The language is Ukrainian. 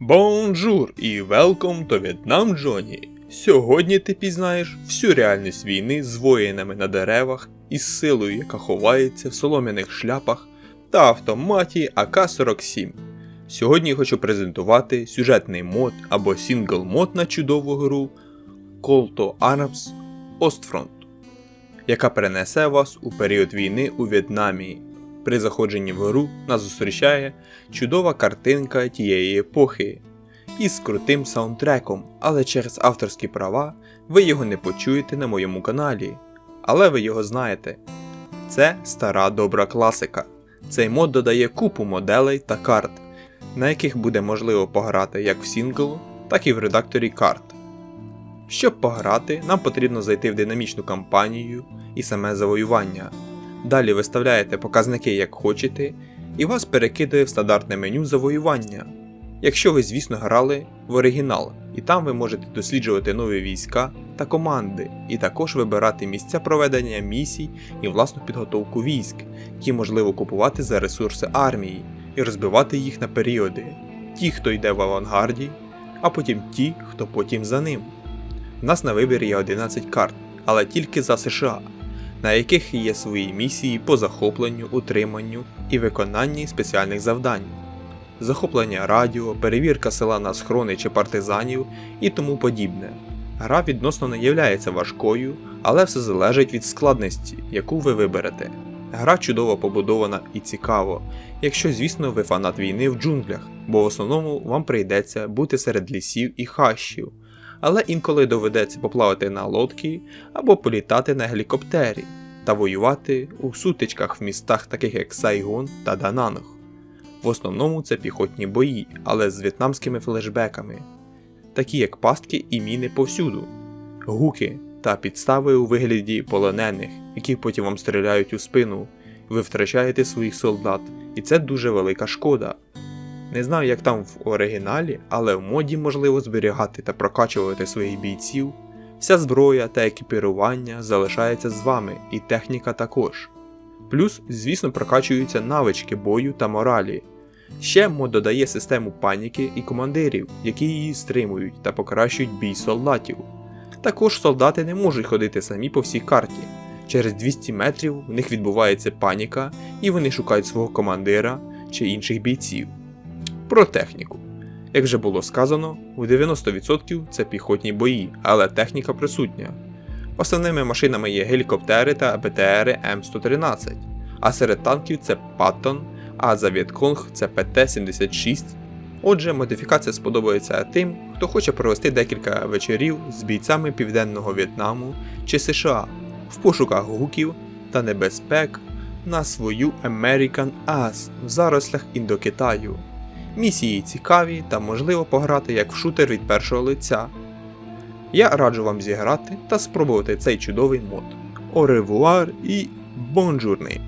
Бонжур і велком до В'єтнам Джоні. Сьогодні ти пізнаєш всю реальність війни з воїнами на деревах із силою, яка ховається в солом'яних шляпах та автоматі АК-47. Сьогодні хочу презентувати сюжетний мод або сінгл мод на чудову гру Call to Arms Ostfront, яка перенесе вас у період війни у В'єтнамі. При заходженні в гру нас зустрічає чудова картинка тієї епохи із крутим саундтреком, але через авторські права ви його не почуєте на моєму каналі. Але ви його знаєте. Це стара добра класика. Цей мод додає купу моделей та карт, на яких буде можливо пограти як в сінглу, так і в редакторі карт. Щоб пограти, нам потрібно зайти в динамічну кампанію і саме завоювання. Далі виставляєте показники як хочете, і вас перекидає в стандартне меню завоювання. Якщо ви, звісно, грали в оригінал, і там ви можете досліджувати нові війська та команди, і також вибирати місця проведення місій і власну підготовку військ, які можливо купувати за ресурси армії, і розбивати їх на періоди. Ті, хто йде в авангарді, а потім ті, хто потім за ним. У нас на вибір є 11 карт, але тільки за США, на яких є свої місії по захопленню, утриманню і виконанні спеціальних завдань. Захоплення радіо, перевірка села на схрони чи партизанів і тому подібне. Гра відносно не являється важкою, але все залежить від складності, яку ви виберете. Гра чудово побудована і цікаво, якщо, звісно, ви фанат війни в джунглях, бо в основному вам прийдеться бути серед лісів і хащів, але інколи доведеться поплавати на лодці або політати на гелікоптері та воювати у сутичках в містах, таких як Сайгон та Дананг. В основному це піхотні бої, але з в'єтнамськими флешбеками, такі як пастки і міни повсюду, гуки та підстави у вигляді полонених, які потім вам стріляють у спину, ви втрачаєте своїх солдат, і це дуже велика шкода. Не знаю, як там в оригіналі, але в моді можливо зберігати та прокачувати своїх бійців. Вся зброя та екіпірування залишається з вами, і техніка також. Плюс, звісно, прокачуються навички бою та моралі. Ще мод додає систему паніки і командирів, які її стримують та покращують бій солдатів. Також солдати не можуть ходити самі по всій карті. Через 200 метрів в них відбувається паніка, і вони шукають свого командира чи інших бійців. Про техніку. Як вже було сказано, у 90% це піхотні бої, але техніка присутня. Основними машинами є гелікоптери та БТРи М113, а серед танків це Паттон, а за Вietkong це ПТ-76. Отже, модифікація сподобається тим, хто хоче провести декілька вечорів з бійцями Південного В'єтнаму чи США в пошуках гуків та небезпек на свою American Ass в зарослях Індокитаю. Місії цікаві та можливо пограти як в шутер від першого лиця. Я раджу вам зіграти та спробувати цей чудовий мод. Оревуар і бонжурний!